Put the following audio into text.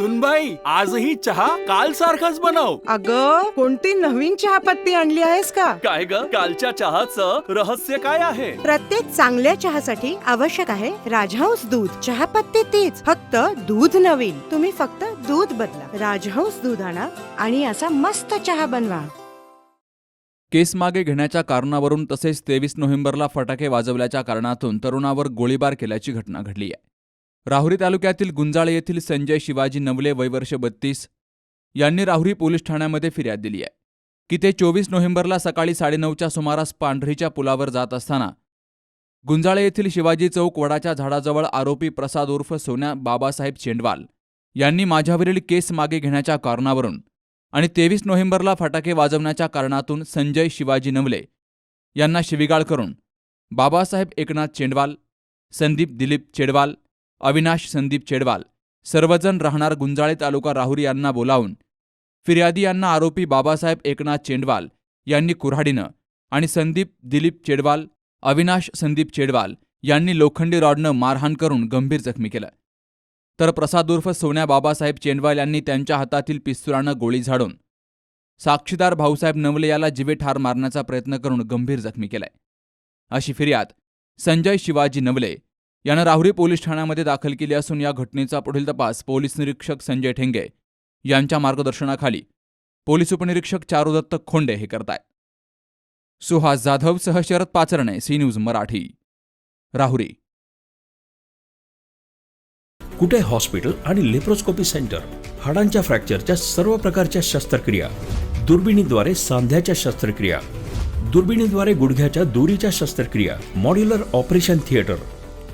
सुनबाई आजही चहा काल सारखाच बनव. अग कोणती नवीन चहापत्ती आणली आहेस का? काय ग? कालच्या चहाचं रहस्य काय आहे? प्रत्येक चांगल्या चहासाठी आवश्यक आहे राजहंस दूध. चहापत्ती तीच फक्त दूध नवीन. तुम्ही फक्त दूध बदला. राजहंस दूध आणा आणि असा मस्त चहा बनवा. केस मागे घेण्याच्या कारणावरून तसेच तेवीस नोव्हेंबरला फटाके वाजवल्याच्या कारणातून तरुणावर गोळीबार केल्याची घटना घडली आहे. राहुरी तालुक्यातील गुंजाळे येथील संजय शिवाजी नवले वयवर्ष बत्तीस यांनी राहुरी पोलीस ठाण्यामध्ये फिर्याद दिली आहे की ते चोवीस नोव्हेंबरला सकाळी साडेनऊच्या सुमारास पांढरीच्या पुलावर जात असताना गुंजाळे येथील शिवाजी चौक वडाच्या झाडाजवळ आरोपी प्रसाद उर्फ सोन्या बाबासाहेब चेंडवाल यांनी माझ्यावरील केस मागे घेण्याच्या कारणावरून आणि तेवीस नोव्हेंबरला फटाके वाजवण्याच्या कारणातून संजय शिवाजी नवले यांना शिविगाळ करून बाबासाहेब एकनाथ चेंडवाल संदीप दिलीप चेडवाल अविनाश संदीप चेडवाल सर्वजण राहणार गुंजाळे तालुका राहुरी यांना बोलावून फिर्यादी यांना आरोपी बाबासाहेब एकनाथ चेंडवाल यांनी कुऱ्हाडीनं आणि संदीप दिलीप चेडवाल अविनाश संदीप चेडवाल यांनी लोखंडी रॉडनं मारहाण करून गंभीर जखमी केलं. तर प्रसाद उर्फ सोन्या बाबासाहेब चेंडवाल यांनी त्यांच्या हातातील पिस्तुलानं गोळी झाडून साक्षीदार भाऊसाहेब नवले याला जिवे ठार मारण्याचा प्रयत्न करून गंभीर जखमी केलाय. अशी फिर्याद संजय शिवाजी नवले यानं राहुरी पोलीस ठाण्यामध्ये दाखल केली असून या घटनेचा पुढील तपास पोलीस निरीक्षक संजय ठेंगे यांच्या मार्गदर्शनाखाली. पोलीस उपनिरीक्षक चारुदत्त खोंडे हे करतायत. सुहास जाधव सह Sharad Pacharne C news Marathi. Rahuri. Kute hospital आणि लेप्रोस्कोपी सेंटर? हाडांच्या फ्रॅक्चरच्या सर्व प्रकारच्या शस्त्रक्रिया. दुर्बिणीद्वारे सांध्याच्या शस्त्रक्रिया. दुर्बिणीद्वारे गुडघ्याच्या दुरीच्या शस्त्रक्रिया. Modular operation theatre.